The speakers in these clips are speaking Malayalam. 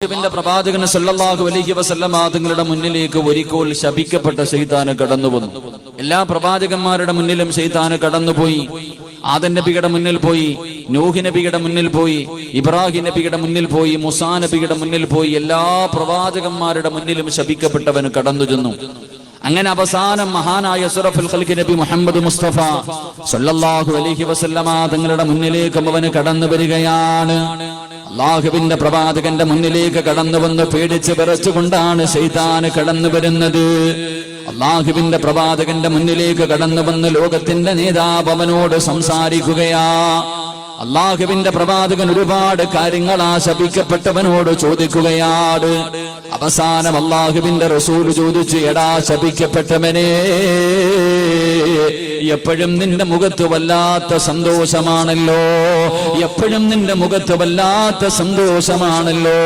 അള്ളാഹുവിന്റെ പ്രവാചകൻ സല്ലല്ലാഹു അലൈഹി വസല്ലമ തങ്ങളുടെ മുന്നിലേക്ക് ഒരിക്കൽ ശപിക്കപ്പെട്ട കടന്നു വന്നു. എല്ലാ പ്രവാചകന്മാരുടെ മുന്നിലും ശൈത്താന് കടന്നുപോയി ആദൻ നബിയുടെ മുന്നിൽ പോയി നൂഹ് നബിയുടെ മുന്നിൽ പോയി ഇബ്രാഹിം നബിയുടെ മുന്നിൽ പോയി മുസാ നബിയുടെ മുന്നിൽ പോയി എല്ലാ പ്രവാചകന്മാരുടെ മുന്നിലും ശപിക്കപ്പെട്ടവന് കടന്നു ചെന്നു. അങ്ങനെ അവസാനം മഹാനായ സുറഫുൽ ഖൽഖി നബി മുഹമ്മദ് മുസ്തഫ സല്ലല്ലാഹു അലൈഹി വസല്ലമ തങ്ങളുടെ മുന്നിലേക്കും അവന് കടന്നു വരികയാണ്. അള്ളാഹുവിന്റെ പ്രവാചകന്റെ മുന്നിലേക്ക് കടന്നു വന്ന് പേടിച്ച് വിറച്ചുകൊണ്ടാണ് ശൈതാന് കടന്നു വരുന്നത്. അള്ളാഹുവിന്റെ പ്രവാചകന്റെ മുന്നിലേക്ക് കടന്നു വന്ന് ലോകത്തിന്റെ നേതാവ് അവനോട് സംസാരിക്കുകയാ. അള്ളാഹുവിന്റെ പ്രവാചകൻ ഒരുപാട് കാര്യങ്ങൾ ആശപിക്കപ്പെട്ടവനോട് ശപിക്കപ്പെട്ടവനോട് ചോദിക്കുകയാണ്. അവസാനം അള്ളാഹുവിന്റെ റസൂൽ ചോദിച്ചു എടാ ശപിക്കപ്പെട്ടവനെ എപ്പോഴും നിന്റെ മുഖത്ത് വല്ലാത്ത സന്തോഷമാണല്ലോ. എപ്പോഴും നിന്റെ മുഖത്ത് വല്ലാത്ത സന്തോഷമാണല്ലോ.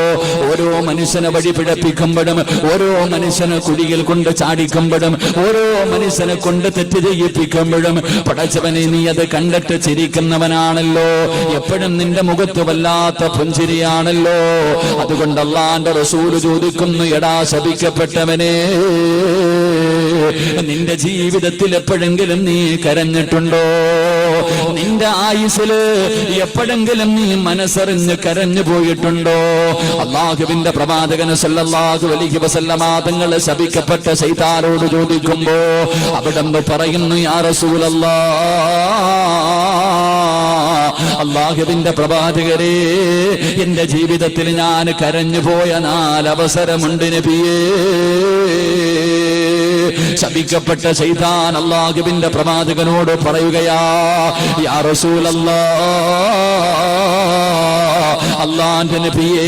ഓരോ മനുഷ്യനെ വഴി പിഴപ്പിക്കുമ്പോഴും ഓരോ മനുഷ്യനെ കുടിയിൽ കൊണ്ട് ചാടിക്കുമ്പോഴും ഓരോ മനുഷ്യനെ കൊണ്ട് തെറ്റ് ചെയ്യിപ്പിക്കുമ്പോഴും പടച്ചവനെ നീ അത് കണ്ടിട്ട് ചിരിക്കുന്നവനാണല്ലോ. എപ്പോഴും നിന്റെ മുഖത്ത് വല്ലാത്ത പുഞ്ചിരിയാണല്ലോ. അതുകൊണ്ട് അള്ളാന്റെ റസൂൽ ചോദിക്കുന്നു എടാ ശപിക്കപ്പെട്ടവനെ. നിന്റെ ജീവിതത്തിൽ എപ്പോഴെങ്കിലും നീ കരഞ്ഞിട്ടുണ്ടോ? നിന്റെ ആയുസിൽ എപ്പോഴെങ്കിലും നീ മനസ്സറിഞ്ഞ് കരഞ്ഞു പോയിട്ടുണ്ടോ? അള്ളാഹുവിന്റെ പ്രവാചകന് സല്ലല്ലാഹു അലൈഹി വസല്ലമ തങ്ങളെ ശപിക്കപ്പെട്ട ശൈതാനോട് ചോദിക്കുമ്പോ അവിടെ പറയുന്നു യാ റസൂലല്ലാ അള്ളാഹുവിന്റെ പ്രവാചകരെ എന്റെ ജീവിതത്തിൽ ഞാൻ കരഞ്ഞു പോയ നാലവസരമുണ്ട് നബിയേ. ശപിക്കപ്പെട്ട ചെയ്താൻ അള്ളാഹുബിന്റെ പ്രവാചകനോട് പറയുകയാ യാ അള്ളാന്റെ നബിയേ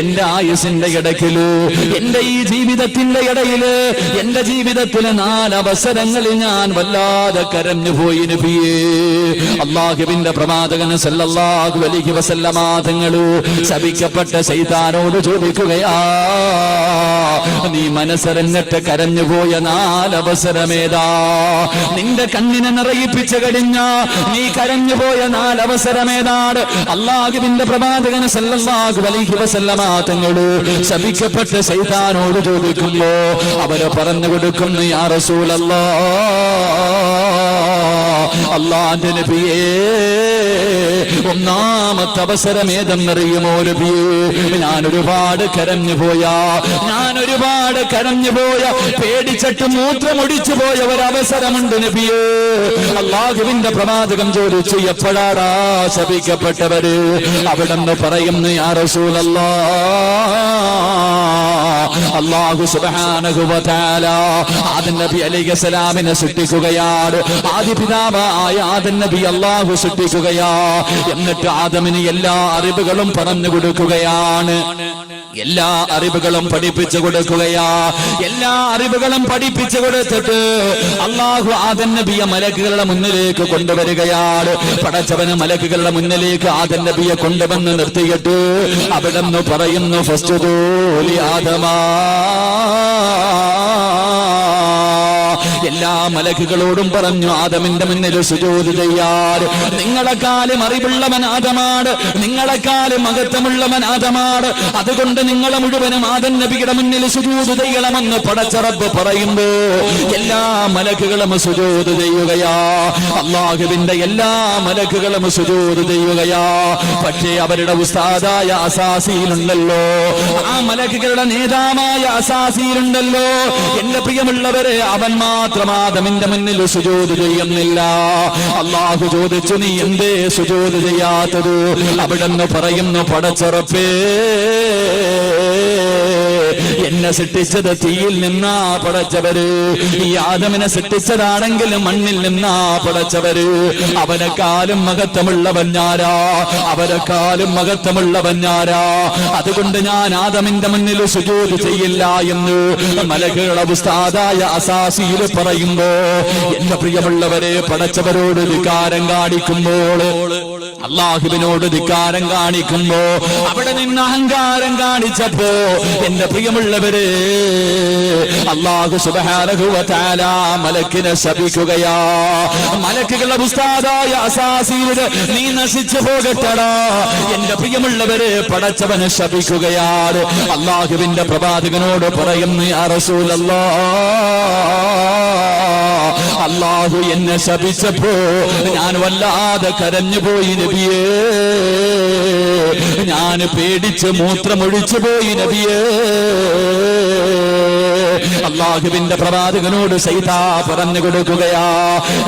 എന്റെ ആയുസിന്റെ ഇടയ്ക്കിൽ എന്റെ ഈ ജീവിതത്തിന്റെ ഇടയിൽ എന്റെ ജീവിതത്തിലെ നാലവസരങ്ങളിൽ ഞാൻ വല്ലാതെ കരഞ്ഞു പോയി നബിയേ. അള്ളാഹുവിന്റെ പ്രവാചകന് സല്ലല്ലാഹു അലൈഹി വസല്ലമ തങ്ങൾ ശപിക്കപ്പെട്ട സൈതാനോട് ചോദിക്കുകയാ നീ മനസ്സറിഞ്ഞിട്ട് കരഞ്ഞു പോയ നാലവസരമേതാ. നിന്റെ കണ്ണിനെ നിറയിപ്പിച്ചു കഴിഞ്ഞ നീ കരഞ്ഞു പോയ നാലവസരമേതാണ്. അള്ളാഹുവിന്റെ പ്രവാചകന് സല്ലല്ലാഹു അലൈഹി വസല്ലമ തങ്ങൾ ശപിക്കപ്പെട്ട സൈതാനോട് ചോദിക്കുമ്പോ അവർ പറഞ്ഞു കൊടുക്കുന്നു യാ റസൂലല്ലാ അള്ളാന്റെ നബിയേ ഒന്നാമത്തെ അവസരം ഏതെന്നറിയുമോ നബിയേ ഞാൻ കരഞ്ഞു പോയാ ഞാൻ ഒരുപാട് കരഞ്ഞു പോയ. പേടിച്ചിട്ട് മൂത്രമൊടിച്ചു പോയ ഒരവസരമുണ്ട് നബിയേ. അള്ളാഹുവിന്റെ പ്രവാചകം ചോദിച്ചു എപ്പോഴാടാ ശപിക്കപ്പെട്ടവര്? അവിടെ നിന്ന് പറയുന്നു യാ റസൂലല്ലാ അള്ളാഹു സുബ്ഹാനഹു വ തആല ആദം നബി അലൈഹിസ്സലാമിനെ സൃഷ്ടിക്കുകയാണ്. ആദ്യ പിതാവായ ആദം നബി അള്ളാഹു സൃഷ്ടിക്കുകയാ. എന്നിട്ട് ആദമിന് എല്ലാ അറിവുകളും പറഞ്ഞു കൊടുക്കുകയാണ്. എല്ലാ അറിവുകളും പഠിപ്പിച്ചു കൊടുക്കുകയാ. എല്ലാ അറിവുകളും പഠിപ്പിച്ചു കൊടുത്തിട്ട് അള്ളാഹു ആദൻ നബിയ മലക്കുകളുടെ മുന്നിലേക്ക് കൊണ്ടുവരികയാണ്. പടച്ചവന് മലക്കുകളുടെ മുന്നിലേക്ക് ആദൻ നബിയെ കൊണ്ടുവന്ന് നിർത്തിയിട്ട് അവിടെ നിന്ന് പറയുന്നു ഫസ്റ്റ് ആദമാ. എല്ലാ മലക്കുകളോടും പറഞ്ഞു ആദമിന്റെ മുന്നിൽ സുജോതി ചെയ്യാൻ നിങ്ങളെക്കാലും അറിവുള്ളവൻ ആദമാണ്. നിങ്ങളെക്കാലും മഹത്വമുള്ളവൻ ആദമാണ്. അതുകൊണ്ട് നിങ്ങളെ മുഴുവനും ആദൻ നബിയുടെ മുന്നിൽ സുജൂത് ചെയ്യണമെന്ന് പടച്ചറബ് പറയുമ്പോ എല്ലാ മലക്കുകളും സുജൂത് ചെയ്യുകയാ. അള്ളാഹുവിന്റെ എല്ലാ മലക്കുകളും സുജൂത് ചെയ്യുകയാ. പക്ഷേ അവരുടെ ഉസ്താദായ അസാസിയിലുണ്ടല്ലോ ആ മലക്കുകളുടെ നേതാവായ അസാസിയിലുണ്ടല്ലോ എന്റെ പ്രിയമുള്ളവരെ അവൻ മാത്രം ആദമിന്റെ മുന്നിൽ സുജോത് ചെയ്യുന്നില്ല. അള്ളാഹു ചോദിച്ചു നീ എന്തേ സുജോത് ചെയ്യാത്തത്? അവിടെ പറയുന്നു പടച്ചുറപ്പേ സൃഷ്ടിച്ചത് തീയിൽ നിന്നാ പടച്ചവര്. ഈ ആദമിനെ സൃഷ്ടിച്ചതാണെങ്കിലും മണ്ണിൽ നിന്നാ പടച്ചവര്. അവനെക്കാലും മഹത്വമുള്ളവൻ ഞാരാ അവരെക്കാലും മഹത്വമുള്ളവൻ ഞാരാ അതുകൊണ്ട് ഞാൻ ആദമിന്റെ മുന്നിൽ സുജൂത് ചെയ്യില്ല എന്ന് മലകളുടെ ഉസ്താദായ അസാസിയിൽ പറയുമ്പോ എന്റെ പ്രിയമുള്ളവരെ പടച്ചവരോട് വികാരം കാണിക്കുമ്പോൾ അള്ളാഹുവിനോട് ധിക്കാരം കാണിക്കുമ്പോ അവിടെ നിന്ന് അഹങ്കാരം കാണിച്ചപ്പോ എന്റെ പ്രിയമുള്ളവര് അള്ളാഹു സുബാരഹുവല മലക്കിനെ ശപിക്കുകയാ. മലക്കുകളുടെ ഉസ്താദായ അസാസീവര് നീ നശിച്ചു പോകട്ടടാ. എന്റെ പ്രിയമുള്ളവര് പടച്ചവനെ ശപിക്കുകയാണ്. അള്ളാഹുവിന്റെ പ്രവാചകനോട് പറയുന്നു യാ റസൂലല്ലാ അള്ളാഹു എന്നെ ശപിച്ചപ്പോ ഞാൻ വല്ലാതെ കരഞ്ഞു കരഞ്ഞുപോയി നബിയേ ഞാൻ പേടിച്ച് മൂത്രമൊഴിച്ചു പോയി നബിയേ. അള്ളാഹുവിന്റെ പ്രവാചകനോട് സൈതാ പറഞ്ഞു കൊടുക്കുകയാ.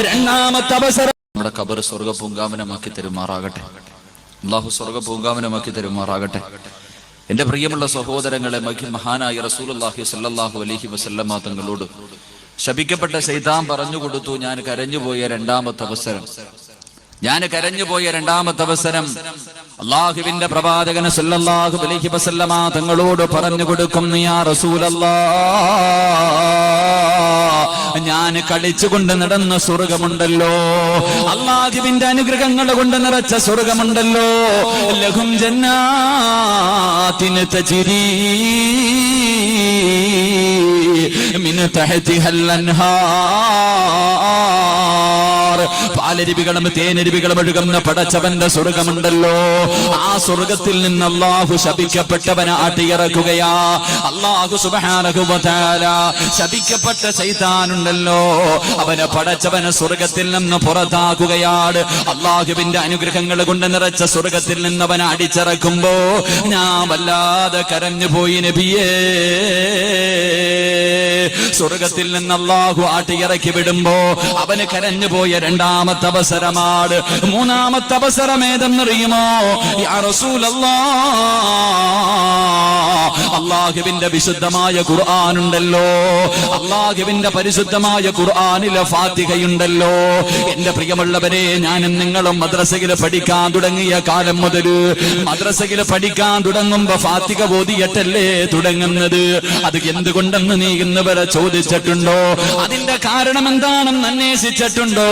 രണ്ടാമത്തെ അവസരം. നമ്മുടെ കബർ സ്വർഗ പൂങ്കാവനമാക്കി തരുമാറാകട്ടെ. അള്ളാഹു സ്വർഗ പൂങ്കാവനമാക്കി തരുമാറാകട്ടെ. എന്റെ പ്രിയമുള്ള സഹോദരങ്ങളെ മഹി റസൂൽ റസൂലുള്ളാഹി സല്ലാഹു അലൈഹി വസല്ലമ തങ്ങളോട് ശപിക്കപ്പെട്ട സൈതാം പറഞ്ഞു കൊടുത്തു ഞാൻ കരഞ്ഞുപോയ രണ്ടാമത്തെ അവസരം. ഞാൻ കരഞ്ഞുപോയ രണ്ടാമത്തെ അവസരം അള്ളാഹുവിന്റെ പ്രവാചകന് സല്ലല്ലാഹു അലൈഹി വസല്ലമ തങ്ങളോട് പറഞ്ഞു കൊടുക്കും റസൂലല്ലാ ഞാൻ കളിച്ചുകൊണ്ട് നടന്ന സ്വർഗമുണ്ടല്ലോ. അള്ളാഹുവിന്റെ അനുഗ്രഹങ്ങൾ കൊണ്ട് നിറച്ച സ്വർഗമുണ്ടല്ലോ. ലഘും ജന്നാത്തിന് തചിരി മിനു തഹതിഹൽ അൻഹാർ. പാലരുവികളും തേനരുവികളും ഒഴുകുന്ന പടച്ചവന്റെ സ്വർഗമുണ്ടല്ലോ. ആ സ്വർഗത്തിൽ നിന്ന് അള്ളാഹു ശപിക്കപ്പെട്ടവനെ ആട്ടിയിറക്കുകയാ. അള്ളാഹു സുബാനകുബാല ശപിക്കപ്പെട്ട ചൈതാനുണ്ടല്ലോ അവനെ പടച്ചവനെ സ്വർഗത്തിൽ നിന്ന് പുറത്താക്കുകയാണ്. അള്ളാഹുവിന്റെ അനുഗ്രഹങ്ങൾ കൊണ്ട് നിറച്ച സ്വർഗത്തിൽ നിന്ന് അവനെ അടിച്ചിറക്കുമ്പോ ഞാൻ വല്ലാതെ കരഞ്ഞു പോയി നബിയേ. സ്വർഗത്തിൽ നിന്ന് അള്ളാഹു ആട്ടിയിറക്കി വിടുമ്പോ അവന് കരഞ്ഞു പോയ രണ്ടാമത്തെ അവസരമാണ്. മൂന്നാമത്തെ അവസരം ഏതെന്നറിയുമോ? അള്ളാഹുവിന്റെ വിശുദ്ധമായ ഖുർആാനുണ്ടല്ലോ. അള്ളാഹുവിന്റെ പരിശുദ്ധമായ ഖുർആാനിലെ ഫാത്തിഹയുണ്ടല്ലോ. എന്റെ പ്രിയമുള്ളവരെ ഞാനും നിങ്ങളും മദ്രസയിൽ പഠിക്കാൻ തുടങ്ങിയ കാലം മുതൽ മദ്രസയിൽ പഠിക്കാൻ തുടങ്ങുമ്പോ ഫാത്തിക ബോധിയട്ടല്ലേ തുടങ്ങുന്നത്? അത് എന്തുകൊണ്ടെന്ന് നീ ഇന്ന് വരെ ചോദിച്ചിട്ടുണ്ടോ? അതിന്റെ കാരണം എന്താണെന്ന് അന്വേഷിച്ചിട്ടുണ്ടോ?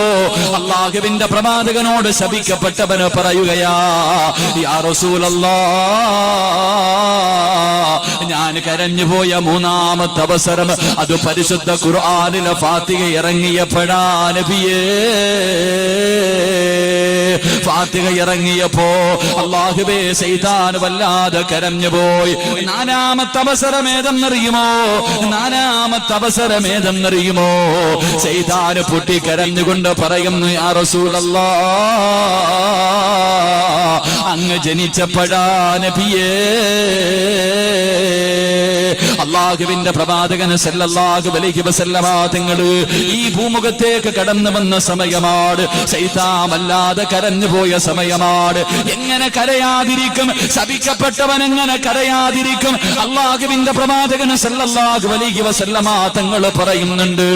അള്ളാഹുവിന്റെ പ്രവാചകനോട് ശപിക്കപ്പെട്ടവന് പറയുകയാ യാ റസൂലല്ലാ ഞാൻ കരഞ്ഞുപോയ മൂന്നാമത്തെ അവസരം അത് പരിശുദ്ധ ഖുർആാനിലെ ഫാത്തിക ഇറങ്ങിയപ്പോഴാ നബിയേ. ഫാത്തിക ഇറങ്ങിയപ്പോ അള്ളാഹുബേ ചെയ്താൻ വല്ലാതെ കരഞ്ഞുപോയി നാലാമത്തെ അവസരം ഏതെന്നറിയുമോ നാലാമത്തെ അവസരം ഏതെന്നറിയുമോ ചെയ്താൻ പൊട്ടി കരഞ്ഞുകൊണ്ട് പറയുന്നു യാ റസൂലല്ലാ അങ്ങ് ജനിച്ചപ്പോഴാ നബിയേ. അള്ളാഹുവിന്റെ പ്രവാചകന് സല്ലല്ലാഹു അലൈഹി വസല്ലമ തങ്ങൾ ഈ ഭൂമുഖത്തേക്ക് കടന്നു വന്ന സമയമാണ് ശൈതാമല്ലാതെ കരഞ്ഞു പോയ സമയമാണ്. എങ്ങനെ കരയാതിരിക്കും? ശപിക്കപ്പെട്ടവൻ എങ്ങനെ കരയാതിരിക്കും? അള്ളാഹുവിന്റെ പ്രവാചകന് സല്ലല്ലാഹു അലൈഹി വസല്ലമ തങ്ങൾ പറയുന്നുണ്ട്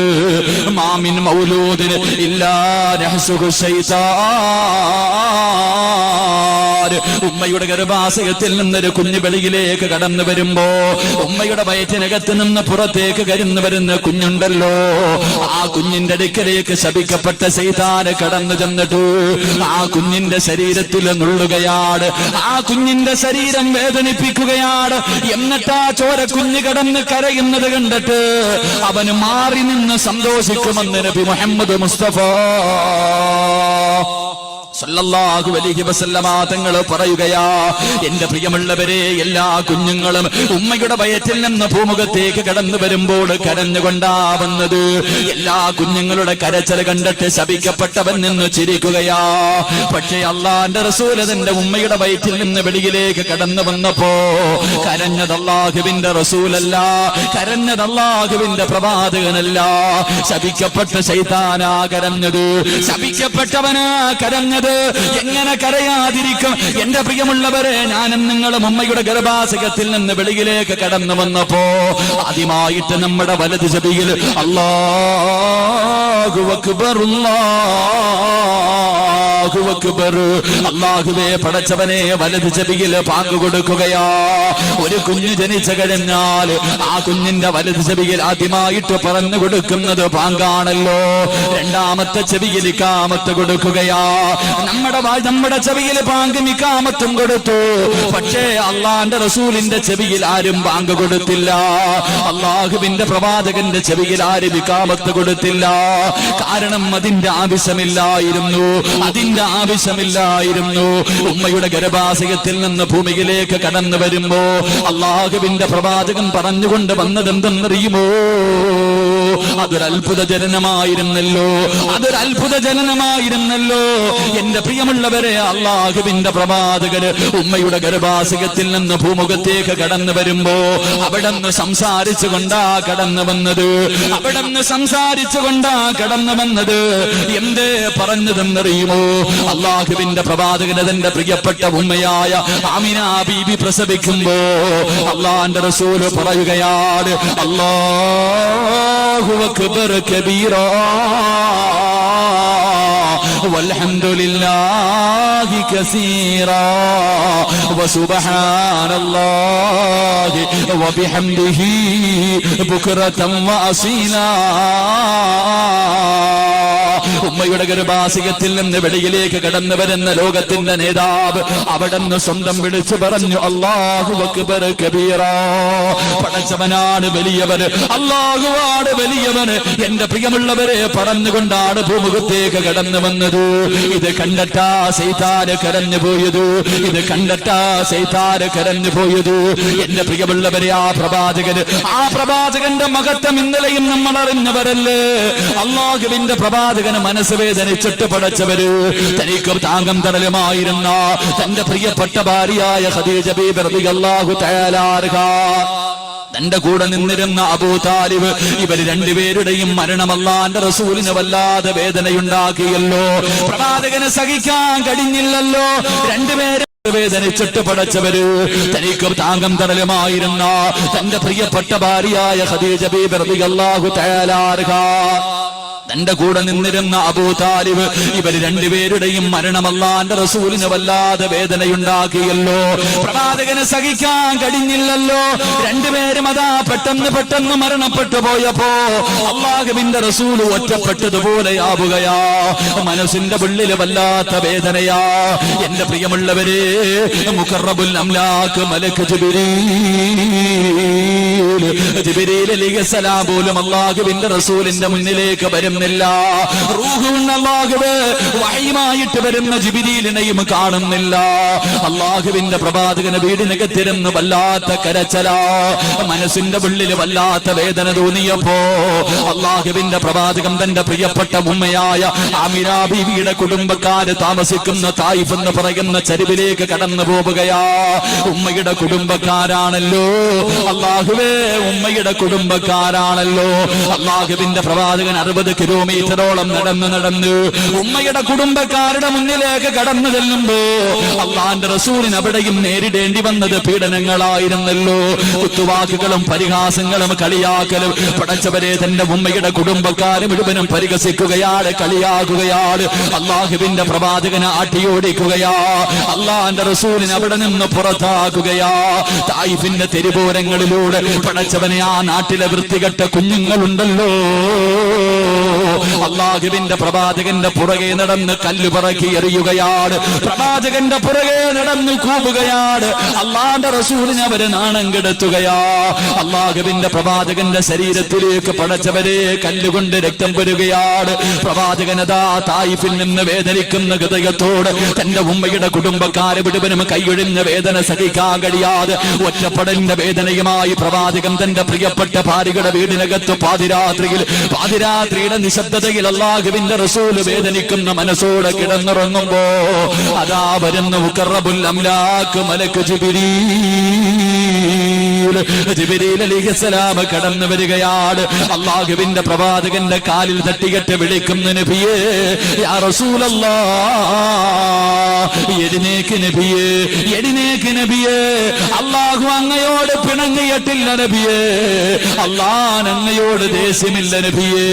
മാമിൻ മൗലൂദിന് ഇല്ലാ ശൈതാൻ ഉമ്മയുടെ ഗർഭാശയത്തിൽ നിന്നൊരു കുഞ്ഞു വെളിയിലേക്ക് കടന്നു വരുമ്പോ ഉമ്മയുടെ വയറ്റിനകത്ത് നിന്ന് പുറത്തേക്ക് കരുന്നു വരുന്ന കുഞ്ഞുണ്ടല്ലോ. ആ കുഞ്ഞിന്റെ അടുക്കലേക്ക് ശപിക്കപ്പെട്ട സൈതാന് കടന്നു ചെന്നിട്ടു ആ കുഞ്ഞിന്റെ ശരീരത്തിൽ നുള്ളുകയാണ്. ആ കുഞ്ഞിന്റെ ശരീരം വേദനിപ്പിക്കുകയാണ്. എന്നിട്ട് ആ ചോര കുഞ്ഞ് കടന്ന് കരയുന്നത് കണ്ടിട്ട് അവന് മാറി നിന്ന് സന്തോഷിക്കുമെന്ന് നബി മുഹമ്മദ് മുസ്തഫ സല്ലല്ലാഹു അലൈഹി വസല്ലമ തങ്ങൾ പറയുകയാ എന്റെ പ്രിയമുള്ളവരെ എല്ലാ കുഞ്ഞുങ്ങളും ഉമ്മയുടെ വയറ്റിൽ നിന്ന് ഭൂമുഖത്തേക്ക് കടന്നു വരുമ്പോൾ കരഞ്ഞുകൊണ്ടാ വന്നത്. എല്ലാ കുഞ്ഞുങ്ങളുടെ കരച്ചൽ കണ്ടിട്ട് ശപിക്കപ്പെട്ടവൻ നിന്ന് ചിരിക്കുകയാ. പക്ഷേ അള്ളാന്റെ റസൂൽ അതിന്റെ ഉമ്മയുടെ വയറ്റിൽ നിന്ന് വെളിയിലേക്ക് കടന്നു വന്നപ്പോ കരഞ്ഞത് അള്ളാഹുവിന്റെ റസൂലല്ല കരഞ്ഞത് അള്ളാഹുവിന്റെ പ്രവാചകനല്ല. ശപിക്കപ്പെട്ട ശൈതാനാ കരഞ്ഞത്. ശപിക്കപ്പെട്ടവനാ കരഞ്ഞത്. എങ്ങനെ കരയാതിരിക്കും? എന്റെ പ്രിയമുള്ളവരെ ഞാനും നിങ്ങളും അമ്മയുടെ ഗർഭാശയത്തിൽ നിന്ന് വെളിയിലേക്ക് കടന്നു വന്നപ്പോ ആദ്യമായിട്ട് നമ്മുടെ വലത് ചെവിയിൽ അല്ലാഹു അക്ബർ അല്ലാഹു അക്ബർ. അല്ലാഹുവേ പടച്ചവനെ വലത് ചെവിയിൽ പാങ്ക് കൊടുക്കുകയാ. ഒരു കുഞ്ഞു ജനിച്ചു കഴിഞ്ഞാൽ ആ കുഞ്ഞിന്റെ വലത് ചെവിയിൽ ആദ്യമായിട്ട് പറഞ്ഞു കൊടുക്കുന്നത് പാങ്കാണല്ലോ. രണ്ടാമത്തെ ചെവിയിൽ കാമത്ത് കൊടുക്കുകയാ. നമ്മുടെ നമ്മുടെ ചെവിയിൽ പാങ്ക് മിക്കാമത്തും കൊടുത്തു. പക്ഷേ അള്ളാന്റെ റസൂലിന്റെ ചെവിയിൽ ആരും പാങ്ക് കൊടുത്തില്ല. അള്ളാഹുവിന്റെ പ്രവാചകന്റെ ചെവിയിൽ ആരും മിക്കാമത്ത് കൊടുത്തില്ല. കാരണം അതിന്റെ ആവശ്യമില്ലായിരുന്നു. അതിന്റെ ആവശ്യമില്ലായിരുന്നു. ഉമ്മയുടെ ഗർഭാശയത്തിൽ നിന്ന് ഭൂമിയിലേക്ക് കടന്നു വരുമ്പോ അള്ളാഹുവിന്റെ പ്രവാചകൻ പറഞ്ഞുകൊണ്ട് വന്നതെന്തെന്നറിയുമോ? അതൊരു അത്ഭുത ജനനമായിരുന്നല്ലോ. അതൊരു അത്ഭുത ജനനമായിരുന്നല്ലോ. എന്റെ പ്രിയമുള്ളവരെ അള്ളാഹുവിന്റെ പ്രവാചകര് ഉമ്മയുടെ ഗർഭാശയത്തിൽ നിന്ന് ഭൂമുഖത്തേക്ക് കടന്നു വരുമ്പോ അവിടെ നിന്ന് സംസാരിച്ചു കൊണ്ടാ കടന്നു വന്നത്. അവിടെ നിന്ന് സംസാരിച്ചു കൊണ്ടാ കടന്നു വന്നത്. എന്ത് പറഞ്ഞതെന്നറിയുമോ? അള്ളാഹുവിന്റെ പ്രവാചകന് തന്റെ പ്രിയപ്പെട്ട ഉമ്മയായ ആമിന ബീബി പ്രസവിക്കുമ്പോ അള്ളാന്റെ റസൂൽ പറയുകയാണ് الله أكبر كبيرا. والحمد لله كثيرا. وسبحان الله. وبحمده بكرة وأصيلا. ഉമ്മയുടെ ഗർഭാസികത്തിൽ നിന്ന് വെളിയിലേക്ക് കടന്നു വരുന്ന ലോകത്തിന്റെ നേതാവ് അവിടെ നിന്ന് സ്വന്തം വിളിച്ചു പറഞ്ഞു അള്ളാഹു അക്ബർ പടച്ചവനാണ് വലിയവന് അള്ളാഹുവാണ് വലിയവന് എന്റെ പ്രിയമുള്ളവരെ പറഞ്ഞുകൊണ്ടാണ് ഭൂമുഖത്തേക്ക് കടന്നു വന്നത്. ഇത് കണ്ടട്ടാ സൈതാന് കരഞ്ഞു പോയത്. ഇത് കണ്ടട്ടാ സൈതാന് കരഞ്ഞു പോയത്. എന്റെ പ്രിയമുള്ളവരെ ആ പ്രവാചകന് ആ പ്രവാചകന്റെ മഹത്വം ഇന്നലെയും നമ്മൾ അറിഞ്ഞവരല്ലേ? അള്ളാഹുവിന്റെ പ്രവാചകന് മനസ്സ് വേദനിച്ചിട്ട് പടച്ചവര്. തനിക്ക് താങ്കം തടലുമായിരുന്ന തന്റെ പ്രിയപ്പെട്ട ഭാര്യയായ ഖദീജ ബീബി തആല തന്റെ കൂടെ നിന്നിരുന്ന അബൂ താലിബ് ഇവർ രണ്ടുപേരുടെയും മരണമല്ലാന്റെ റസൂലിന് വല്ലാതെ വേദനയുണ്ടാക്കിയല്ലോ. പ്രവാചകന് സഹിക്കാൻ കഴിഞ്ഞില്ലല്ലോ. രണ്ടുപേരും വേദനിച്ചിട്ട് പടച്ചവര്. തനിക്കും താങ്കം തടലുമായിരുന്ന തന്റെ പ്രിയപ്പെട്ട ഭാര്യയായ ഖദീജ ബീബി തആല അൻഹ. തന്റെ കൂടെ നിന്നിരുന്ന അബൂ താലിബ് ഇവർ രണ്ടുപേരുടെയും മരണമല്ലാന്റെ റസൂലിന് വല്ലാതെ വേദനയുണ്ടാക്കിയല്ലോ. പ്രവാചകനെ സഹിക്കാൻ കഴിഞ്ഞില്ലല്ലോ. രണ്ടുപേരും അതാ പെട്ടെന്ന് പെട്ടെന്ന് മരണപ്പെട്ടു പോയപ്പോ അള്ളാഹുവിന്റെ റസൂൽ ഒറ്റപ്പെട്ടതുപോലെയാവുകയാ. മനസ്സിന്റെ ഉള്ളിൽ വല്ലാത്ത വേദനയാ. എന്റെ പ്രിയമുള്ളവരെ മുഖറബുൽ അംലാക്ക് മലക്ക് ജിബിരീൽ ജുബിരിയിലെ അലിഹസലാം പോലും അള്ളാഹുവിന്റെ റസൂലിന്റെ മുന്നിലേക്ക് വരുന്നില്ല റൂഹുണ്ട് അള്ളാഹുവ് വഹയുമായിട്ട് വരുന്ന ജിബിരീലിനെയും കാണുന്നില്ല. അള്ളാഹുവിന്റെ പ്രവാചകന് വീടിനകത്തിരുന്ന് വല്ലാത്ത കരച്ചല. മനസ്സിന്റെ ഉള്ളിൽ വല്ലാത്ത വേദന തോന്നിയപ്പോ അള്ളാഹുവിന്റെ പ്രവാചകം തന്റെ പ്രിയപ്പെട്ട ഉമ്മയായ അമിരാ ബീവിയുടെ കുടുംബക്കാര് താമസിക്കുന്ന തായിഫ് എന്ന് പറയുന്ന ചരിവിലേക്ക് കടന്നു പോവുകയാ. ഉമ്മയുടെ കുടുംബക്കാരാണല്ലോ. അള്ളാഹുവേ ഉമ്മയുടെ കുടുംബക്കാരാണല്ലോ. അള്ളാഹുവിന്റെ പ്രവാചകൻ അറുപത് കിലോമീറ്ററോളം നടന്ന് നടന്ന് ഉമ്മയുടെ കുടുംബക്കാരുടെ മുന്നിലേക്ക് കടന്നു ചെല്ലുമ്പോ അള്ളാന്റെ റസൂലിന് അവിടെയും നേരിടേണ്ടി വന്നത് പീഡനങ്ങളായിരുന്നല്ലോ. കുത്തുവാക്കുകളും പരിഹാസങ്ങളും കളിയാക്കലും പടച്ചവരെ തന്റെ ഉമ്മയുടെ കുടുംബക്കാരെ മുഴുവനും പരിഹസിക്കുകയാണ് കളിയാകുകയാണ് അള്ളാഹുവിന്റെ പ്രവാചകനെ ആട്ടിയോടിക്കുകയാ. അള്ളാന്റെ റസൂലിനെ അവിടെ നിന്ന് പുറത്താക്കുകയാ. തായിഫിന്റെ തെരുവോരങ്ങളിലൂടെ പടച്ചവനെ ആ നാട്ടിലെ വൃത്തികെട്ട കുഞ്ഞുങ്ങളുണ്ടല്ലോ. അള്ളാഹുവിന്റെ പ്രവാചകന്റെ പുറകെ നടന്ന് കല്ല് പറക്കി എറിയുകയാണ്. പ്രവാചകന്റെ പുറകെ നടന്ന് കൂവുകയാണ്. അള്ളാന്റെ റസൂലിനെ അവർ നാണം കെടുത്തുകയാ. അള്ളാഹുവിന്റെ പ്രവാചകന്റെ ശരീരത്തിലേക്ക് പടച്ചവരെ കല്ലുകൊണ്ട് രക്തം വരികയാണ്. പ്രവാചകനതാ തായിഫിൽ നിന്ന് വേദനിക്കുന്ന ഹൃദയത്തോട് തന്റെ ഉമ്മയുടെ കുടുംബക്കാരെ വിടുവനും കൈയൊഴിഞ്ഞ വേദന സഹിക്കാൻ കഴിയാതെ ഒറ്റപ്പെടലിന്റെ വേദനയുമായി പ്രവാചകൻ തന്റെ പ്രിയപ്പെട്ട ഭാര്യയുടെ വീടിനകത്ത് പാതിരാത്രിയിൽ പാതിരാത്രിയുടെ നിശബ്ദതയിൽ അള്ളാഹുവിന്റെ റസൂൽ വേദനിക്കുന്ന മനസ്സോടെ കിടന്നുറങ്ങുമ്പോ അതാ വരുന്ന മുക്കറബുൽ അംലാക്ക് മലക്ക് അലിഹസലാം കടന്നു വരികയാണ്. അള്ളാഹുവിന്റെ പ്രവാചകന്റെ കാലിൽ തട്ടികെട്ട് വിളിക്കുന്ന നബിയേ യാ നബിയേ നബിയേ. അള്ളാഹു അങ്ങയോട് പിണങ്ങിയിട്ടില്ല നബിയേ. അള്ളാൻ അങ്ങയോട് ദേഷ്യമില്ല നബിയേ.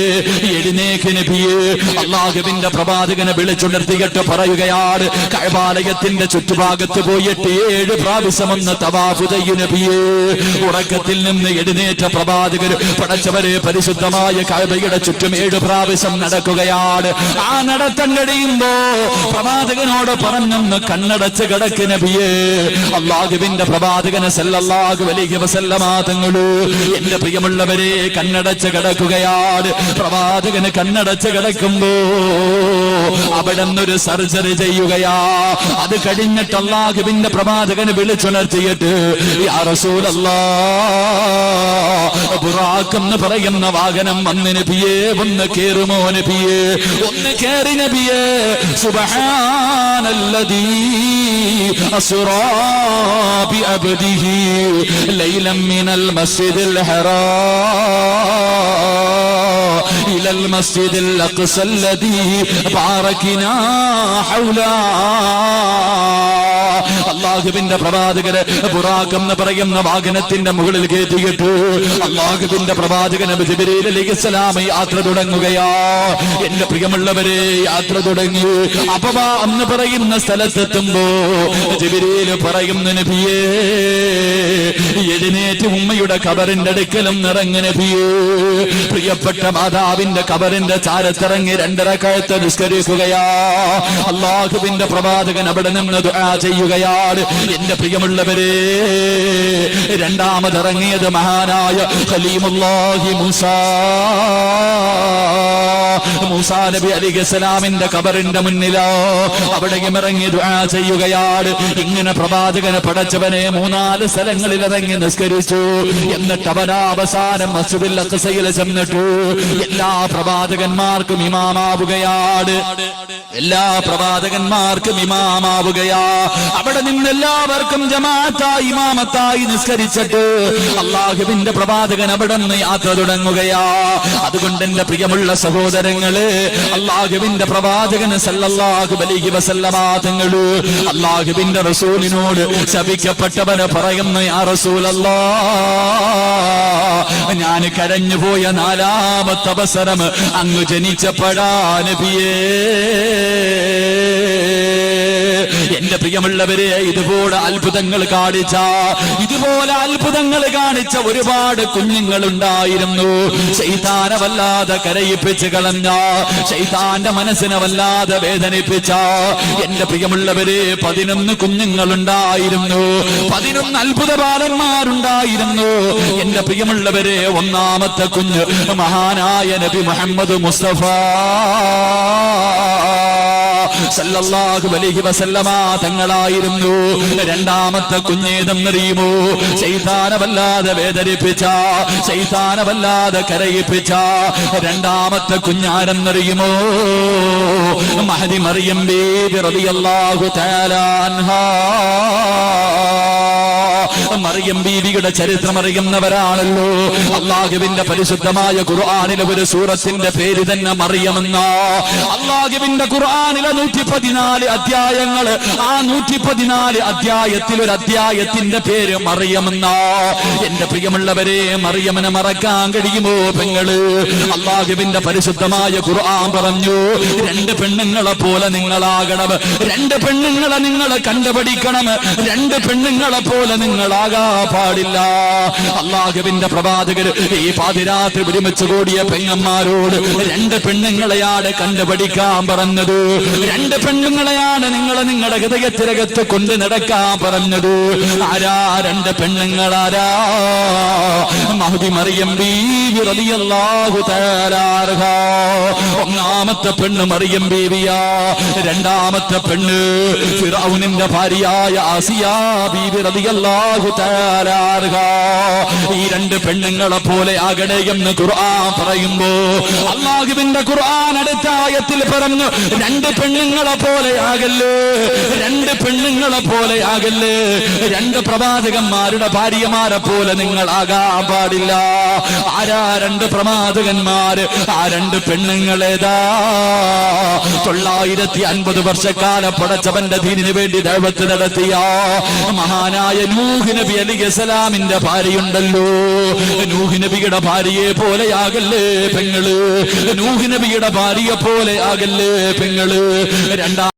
അള്ളാഹുവിന്റെ പ്രവാചകനെ വിളിച്ചുണർത്തിയിട്ട് പറയുകയാണ് കഴബാലയത്തിന്റെ ചുറ്റുഭാഗത്ത് പോയിട്ട് ഏഴ് പ്രാവശ്യമെന്ന് തവാഫു ഉറക്കത്തിൽ നിന്ന് എഴുന്നേറ്റ പ്രവാചകർ പടച്ചവരെ പരിശുദ്ധമായ കഴബയുടെ ചുറ്റും ഏഴ് പ്രാവശ്യം നടക്കുകയാണ്. ആ നടത്തം കഴിയുമ്പോ പ്രവാചകനോട് പറഞ്ഞെന്ന് കണ്ണടച്ച് കിടക്ക് നബിയേ അള്ളാഹുവിന്റെ പ്രവാചകനെ സല്ലല്ലാഹു അലൈഹി വസല്ലമ തങ്ങളു എന്റെ പ്രിയമുള്ളവരെ കണ്ണടച്ച് കിടക്കുകയാണ്. പ്രവാചകന് കണ്ണടച്ച് കിടക്കുമ്പോ അവിടെ നിന്നൊരു സർജറി ചെയ്യുകയാ. അത് കഴിഞ്ഞിട്ട് അള്ളാഹുവിന്റെ പ്രവാചകന് വിളിച്ചുണർത്തിയിട്ട് എന്ന് പറയുന്ന വാഹനം വന്ന് നബിയേ ഒന്ന് കേറുമോ നബിയേ ഒന്ന് കേറി നബിയേ സുബ്ഹാനല്ലദീ അസ്റാ إلى المسجد الأقصى الذي باركنا حوله അള്ളാഹുവിന്റെ പ്രവാചകര് ബുറാഖ് എന്ന് പറയുന്ന വാഹനത്തിന്റെ മുകളിൽ കയറ്റിയിട്ട് അള്ളാഹുവിന്റെ പ്രവാചകന് ജിബിരിയിൽ അലൈഹിസ്സലാം യാത്ര തുടങ്ങുകയാ എന്റെ പ്രിയമുള്ളവരെ യാത്ര തുടങ്ങി അപവ എന്ന് പറയുന്ന സ്ഥലത്തെത്തുമ്പോ ജിബിരിയിൽ പറയുന്ന നബിയേ എഴുന്നേറ്റ് ഉമ്മയുടെ കബറിന്റെ അടുക്കലും നിറങ്ങ നബിയേ പ്രിയപ്പെട്ട മാതാവിന്റെ കബറിന്റെ ചാരത്തിറങ്ങി രണ്ടര കഴുത്ത് നിസ്കരിക്കുകയാ. അള്ളാഹുവിന്റെ പ്രവാചകൻ അവിടെ നിന്ന് ചെയ്യുകയാണ്. എന്റെ പ്രിയമുള്ളവരെ രണ്ടാമതിറങ്ങിയത് മഹാനായ ഖലീമുല്ലാഹി മൂസ. മൂസാ നബി അലിഖലാമിന്റെ കബറിന്റെ മുന്നിലോ അവിടെ ഇറങ്ങി ദുആ ചെയ്യുകയാണ്. ഇങ്ങനെ പ്രവാചകനെ പടച്ചവനെ മൂന്നാൽ സ്ഥലങ്ങളിൽ ഇറങ്ങി നിസ്കരിച്ചു. എന്നിട്ട് അവനാ അവസാനം മസ്ജിദുൽ അഖ്സയിൽ ചെന്നിട്ടു. എല്ലാ പ്രവാചകന്മാർക്കും ഇമാമാവുകയാണ്. എല്ലാ പ്രവാചകന്മാർക്കും ഇമാമാവുകയാ. അവിടെ നിന്ന് എല്ലാവർക്കും ജമാഅത്തായി ഇമാമത്തായി നിസ്കരിച്ചിട്ട് അള്ളാഹുവിന്റെ പ്രവാചകൻ അവിടെ നിന്ന് യാത്ര തുടങ്ങുകയാ. അതുകൊണ്ട് എന്റെ പ്രിയമുള്ള സഹോദരങ്ങൾ അള്ളാഹുവിന്റെ പ്രവാചകന് സല്ലല്ലാഹു അലൈഹി വസല്ലമ തങ്ങൾ അള്ളാഹുവിന്റെ റസൂലിനോട് ശപിക്കപ്പെട്ടവന് പറയുന്ന യാ റസൂലല്ലാ ഞാൻ കരഞ്ഞുപോയ നാലാമത്തെ അവസരം അങ്ങ് ജനിച്ചപ്പോഴാ നബിയേ. എന്റെ പ്രിയമുള്ളവരെ ഇതുപോലെ അത്ഭുതങ്ങൾ കാണിച്ച ഇതുപോലെ അത്ഭുതങ്ങൾ കാണിച്ച ഒരുപാട് കുഞ്ഞുങ്ങൾ ഉണ്ടായിരുന്നു ശൈതാനെ വല്ലാതെ കരയിപ്പിച്ച് കളഞ്ഞ ശൈതാന്റെ മനസ്സിനെ വല്ലാതെ വേദനിപ്പിച്ച എന്റെ പ്രിയമുള്ളവരെ പതിനൊന്ന് കുഞ്ഞുങ്ങൾ ഉണ്ടായിരുന്നു പതിനൊന്ന് അത്ഭുത ബാലന്മാരുണ്ടായിരുന്നു. എന്റെ പ്രിയമുള്ളവരെ ഒന്നാമത്തെ കുഞ്ഞ് മഹാനായ നബി മുഹമ്മദ് മുസ്തഫ. സല്ലല്ലാഹു അലൈഹി വസല്ലമ തങ്ങളായിരുന്നു. രണ്ടാമത്തെ കുഞ്ഞേതെന്നറിയുമോ? ശൈതാനവല്ലാതെ വേദനിപ്പിച്ച ശൈതാനവല്ലാതെ കരയിപ്പിച്ച രണ്ടാമത്തെ കുഞ്ഞാരെന്നറിയുമോ? മഹതി മറിയം ബേബി റളിയല്ലാഹു തആല അൻഹാ. മറിയം ബീവിയുടെ ചരിത്രം അറിയുന്നവരാണല്ലോ. അള്ളാഹുവിന്റെ പരിശുദ്ധമായ ഖുർആാനിലെ ഒരു സൂറത്തിന്റെ പേര് തന്നെ മറിയമെന്ന. അള്ളാഹുവിന്റെ ഖുർആാനിലെ നൂറ്റി പതിനാല് അധ്യായങ്ങൾ ആ നൂറ്റി പതിനാല് അധ്യായത്തിൽ ഒരു അധ്യായത്തിന്റെ പേര് മറിയമെന്ന. എന്റെ പ്രിയമുള്ളവരെ മറിയമനെ മറക്കാൻ കഴിയുമോ പെങ്ങൾ? അള്ളാഹുവിന്റെ പരിശുദ്ധമായ ഖുർആൻ പറഞ്ഞു രണ്ട് പെണ്ണുങ്ങളെ പോലെ നിങ്ങളാകണം. രണ്ട് പെണ്ണുങ്ങളെ നിങ്ങൾ കണ്ടുപിടിക്കണം. രണ്ട് പെണ്ണുങ്ങളെ പോലെ നിങ്ങളാകാ പാടില്ല അള്ളാഹുവിന്റെ പ്രവാചകർ ഈ പാതിരാത്രി ഒരുമിച്ച് കൂടിയ പെങ്ങന്മാരോട് രണ്ട് പെണ്ണുങ്ങളെയാണ് കണ്ടുപിടിക്കാൻ പറഞ്ഞത്. രണ്ട് പെണ്ണുങ്ങളെയാണ് നിങ്ങൾ നിങ്ങളുടെ ഹൃദയത്തിനകത്ത് കൊണ്ട് നടക്കാൻ പറഞ്ഞത്. ആരാ രണ്ട് പെണ്ണുങ്ങളാരാ? മഹദി മറിയം ബീവി റളിയല്ലാഹു തആല അൻഹ. ഒന്നാമത്തെ പെണ്ണ് മറിയം ബീവിയാ. രണ്ടാമത്തെ പെണ്ണ് ഫിറൗനിന്റെ ഭാര്യയായ ആസിയാ ബീവി ഈ രണ്ട് പെണ്ണുങ്ങളെ പോലെ ആകണേ എന്ന് ഖുർആൻ പറയുമ്പോ അള്ളാഹുവിന്റെ ഖുർആൻ അടുത്ത ആയത്തിൽ പറഞ്ഞു രണ്ട് പെണ്ണുങ്ങളെ പോലെ ആകല്ലേ രണ്ട് പെണ്ണുങ്ങളെ പോലെ ആകല്ലേ രണ്ട് പ്രവാചകന്മാരുടെ ഭാര്യമാരെ പോലെ നിങ്ങൾ ആകാൻ പാടില്ല. ആരാ രണ്ട് പ്രവാചകന്മാര്? ആ രണ്ട് പെണ്ണുങ്ങളേതാ? തൊള്ളായിരത്തി അൻപത് വർഷക്കാലം പടച്ചവന്റെ ദീനിനു വേണ്ടി ദൈവത്ത് നടത്തിയ മഹാനായ നൂഹ് നബി അലി ഭാര്യയുണ്ടല്ലോ. നൂഹ് നബിയുടെ ഭാര്യയെ പോലെയാകല്ലേ പെങ്ങൾ? നൂഹ് നബിയുടെ ഭാര്യയെ പോലെ ആകല്ലേ പെങ്ങൾ? രണ്ടാം